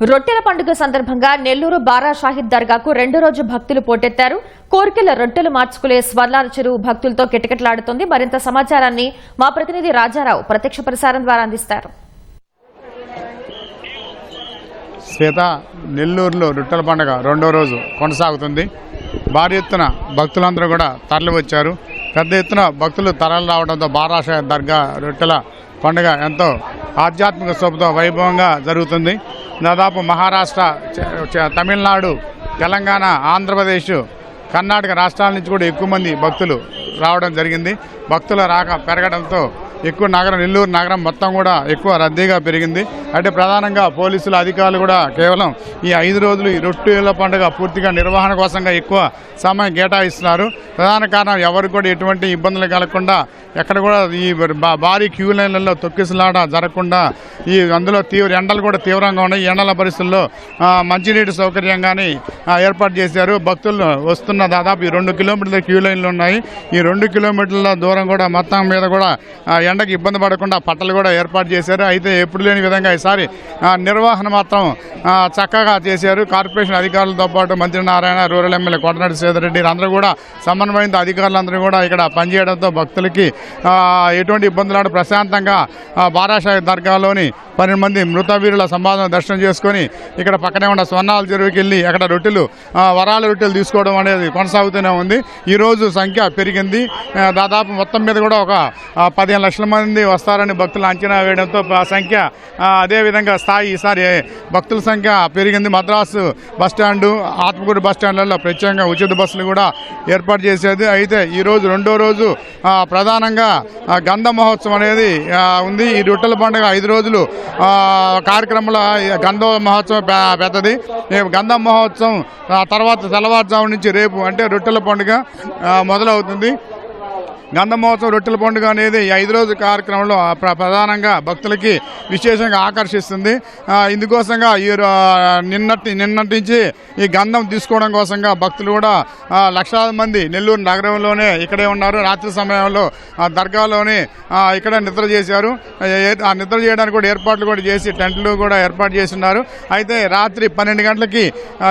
రొట్టెల పండుగ సందర్భంగా నెల్లూరు బారా షాహిద్ దర్గాకు రెండో రోజు భక్తులు పోటెత్తారు. కోరికల రొట్టెలు మార్చుకునే స్వర్ణాల చెరువు భక్తులతో కిటకిటలాడుతోంది. మరింత సమాచారాన్ని మా ప్రతినిధి రాజారావు ప్రత్యక్ష ప్రసారం ద్వారా అందిస్తారు. శ్వేత నెల్లూరులో రొట్టెల పండుగ రెండో రోజు కొనసాగుతుంది. భారీ ఎత్తున భక్తులందరూ కూడా తరలి వచ్చారు. పెద్ద ఎత్తున భక్తులు తరలి రావడంతో బారాష దర్గా రొట్టెల పండుగ ఎంతో ఆధ్యాత్మిక శోభతో వైభవంగా జరుగుతుంది. దాదాపు మహారాష్ట్ర చ- తమిళనాడు తెలంగాణ ఆంధ్రప్రదేశ్ కర్ణాటక రాష్ట్రాల నుంచి కూడా ఎక్కువ మంది భక్తులు రావడం జరిగింది. భక్తుల రాక పెరగడంతో ఎక్కువ నగరం నెల్లూరు నగరం మొత్తం కూడా ఎక్కువ రద్దీగా పెరిగింది. అంటే ప్రధానంగా పోలీసులు అధికారులు కూడా కేవలం ఈ ఐదు రోజులు ఈ రొట్టెల పండుగ పూర్తిగా నిర్వహణ కోసంగా ఎక్కువ సమయం కేటాయిస్తున్నారు. ప్రధాన కారణం ఎవరికి కూడా ఎటువంటి ఇబ్బందులు కలగకుండా ఎక్కడ కూడా ఈ భారీ క్యూ లైన్లలో తొక్కిసలాట జరగకుండా ఈ అందులో తీవ్ర ఎండలు కూడా తీవ్రంగా ఉన్నాయి. ఎండల పరిస్థితుల్లో మంచినీటి సౌకర్యం కానీ ఏర్పాటు చేశారు. భక్తులు వస్తున్న దాదాపు ఈ రెండు కిలోమీటర్ల క్యూ లైన్లు ఉన్నాయి. ఈ రెండు కిలోమీటర్ల దూరం కూడా మొత్తం మీద కూడా ఎండకి ఇబ్బంది పడకుండా పట్టలు కూడా ఏర్పాటు చేశారు. అయితే ఎప్పుడు లేని విధంగా ఈసారి నిర్వహణ మాత్రం చక్కగా చేశారు. కార్పొరేషన్ అధికారులతో పాటు మంత్రి నారాయణ రూరల్ ఎమ్మెల్యే కోటనాటి సేదరెడ్డి అందరూ కూడా సమన్వయంతో అధికారులందరూ కూడా ఇక్కడ పనిచేయడంతో భక్తులకి ఎటువంటి ఇబ్బందులు ఆడ ప్రశాంతంగా ఆ, దర్గాలోని పన్నెండు మంది మృతవీరుల సంపాదన దర్శనం చేసుకొని ఇక్కడ పక్కనే ఉన్న స్వర్ణాల చెరువుకి వెళ్ళి అక్కడ రొట్టెలు వరాల రొట్టెలు తీసుకోవడం అనేది కొనసాగుతూనే ఉంది. ఈరోజు సంఖ్య పెరిగింది. దాదాపు మొత్తం మీద కూడా ఒక పదిహేను లక్షల మంది వస్తారని భక్తులు అంచనా వేయడంతో ఆ సంఖ్య అదేవిధంగా స్థాయి ఈసారి భక్తుల సంఖ్య పెరిగింది. Madras bus stand Atmakur bus స్టాండ్లలో ప్రత్యేకంగా ఉచిత బస్సులు కూడా ఏర్పాటు చేసేది. అయితే ఈరోజు రెండో రోజు ప్రధానంగా గంధ మహోత్సవం అనేది ఉంది. ఈ రొట్టెల పండుగ ఐదు రోజులు కార్యక్రమంలో గంధ మహోత్సవం పెద్దది. ఈ గంధ మహోత్సవం తర్వాత తెల్లవారుజాము నుంచి రేపు అంటే రొట్టెల పండుగ మొదలవుతుంది. గంధ మహోత్సవం రొట్టెల పండుగ అనేది ఐదు రోజు కార్యక్రమంలో ప్ర- ప్రధానంగా భక్తులకి విశేషంగా ఆకర్షిస్తుంది. ఇందుకోసంగా ఈ నిన్నటి నిన్నటి నుంచి ఈ గంధం తీసుకోవడం కోసంగా భక్తులు కూడా లక్షలాది మంది నెల్లూరు నగరంలోనే ఇక్కడే ఉన్నారు. రాత్రి సమయంలో దర్గాలోనే ఇక్కడే నిద్ర చేశారు. ఆ నిద్ర చేయడానికి కూడా ఏర్పాట్లు కూడా చేసి టెంట్లు కూడా ఏర్పాటు చేస్తున్నారు. అయితే రాత్రి పన్నెండు గంటలకి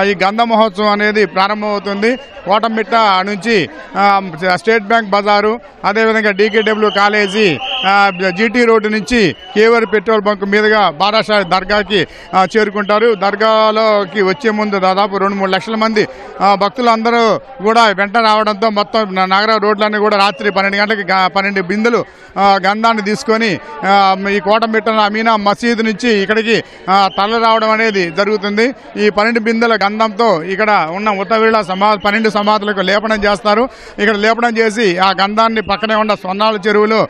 ఈ గంధ మహోత్సవం అనేది ప్రారంభమవుతుంది. కోటమిట్ట నుంచి స్టేట్ బ్యాంక్ బజారు అదేవిధంగా డీకేడబ్ల్యూ కాలేజీ జీటీ రోడ్డు నుంచి కేవర్ పెట్రోల్ బంక్ మీదుగా బారాషా దర్గాకి చేరుకుంటారు. దర్గాలోకి వచ్చే ముందు దాదాపు రెండు మూడు లక్షల మంది భక్తులందరూ కూడా వెంట రావడంతో మొత్తం నగర రోడ్లన్నీ కూడా రాత్రి పన్నెండు గంటలకి పన్నెండు బిందులు గంధాన్ని తీసుకొని ఈ కోటమిట్ట అమీనా మసీదు నుంచి ఇక్కడికి తల రావడం అనేది జరుగుతుంది. ఈ పన్నెండు బిందుల గంధంతో ఇక్కడ ఉన్న ఉత్తవీళ్ళ సమా పన్నెండు సమాధులకు లేపనం చేస్తారు. ఇక్కడ లేపనం చేసి ఆ గంధాన్ని పక్కనే ఉన్న సొన్నాల చెరువులో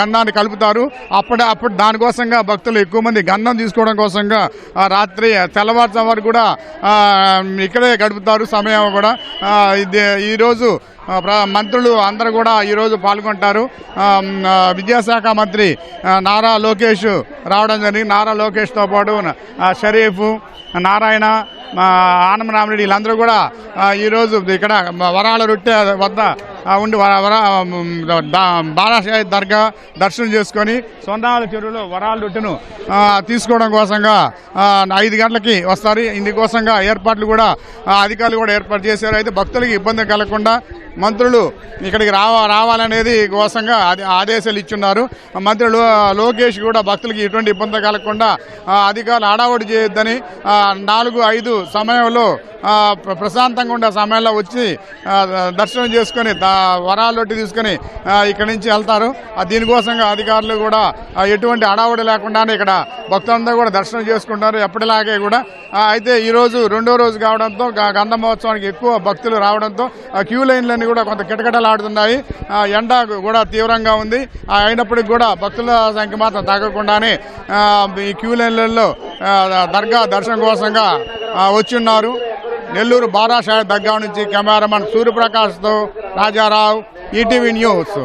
గంధాన్ని కలుపుతారు. అప్పుడే అప్పుడు దానికోసంగా భక్తులు ఎక్కువ మంది గంధం తీసుకోవడం కోసంగా రాత్రి తెల్లవారుజాము వరకు కూడా ఇక్కడే గడుపుతారు సమయం కూడా. ఇది ఈరోజు మంత్రులు అందరూ కూడా ఈరోజు పాల్గొంటారు. విద్యాశాఖ మంత్రి నారా లోకేష్ రావడం జరిగింది. నారా లోకేష్తో పాటు షరీఫ్ నారాయణ ఆనందరామరెడ్డి వీళ్ళందరూ కూడా ఈరోజు ఇక్కడ వరాల రొట్టె వద్ద ఉండి వర- దర్గా దర్శనం చేసుకొని సొండాల చెరువులో వరాల రొట్టెను తీసుకోవడం కోసంగా ఐదు గంటలకి వస్తారు. ఇందుకోసంగా ఏర్పాట్లు కూడా అధికారులు కూడా ఏర్పాటు చేశారు. అయితే భక్తులకి ఇబ్బంది కలగకుండా మంత్రులు ఇక్కడికి రావ రావాలనేది కోసంగా ఆదేశాలు ఇచ్చున్నారు. మంత్రులు లోకేష్ కూడా భక్తులకి ఎటువంటి ఇబ్బంది కలగకుండా అధికారులు హడావుడి చేయొద్దని నాలుగు ఐదు సమయంలో ప్ర- ప్రశాంతంగా ఉండే సమయంలో వచ్చి దర్శనం చేసుకొని దా- తీసుకుని తీసుకొని ఇక్కడి నుంచి వెళ్తారు. దీనికోసంగా అధికారులు కూడా ఎటువంటి అడావుడి లేకుండానే ఇక్కడ భక్తులందరూ కూడా దర్శనం చేసుకుంటారు. ఎప్పటిలాగే కూడా అయితే ఈరోజు రెండో రోజు కావడంతో గంధ మహోత్సవానికి ఎక్కువ భక్తులు రావడంతో ఆ, క్యూ లైన్లన్నీ కూడా కొంత కిటకిటలాడుతున్నాయి. ఎండ కూడా తీవ్రంగా ఉంది. అయినప్పటికీ కూడా భక్తుల సంఖ్య మాత్రం తగ్గకుండానే ఈ క్యూ లైన్లలో దర్గా దర్శనం కోసంగా వచ్చి ఉన్నారు. నెల్లూరు బారాషాయ దర్గా నుంచి కెమెరామన్ సూర్యప్రకాష్తో రాజారావు ఈటీవీ న్యూస్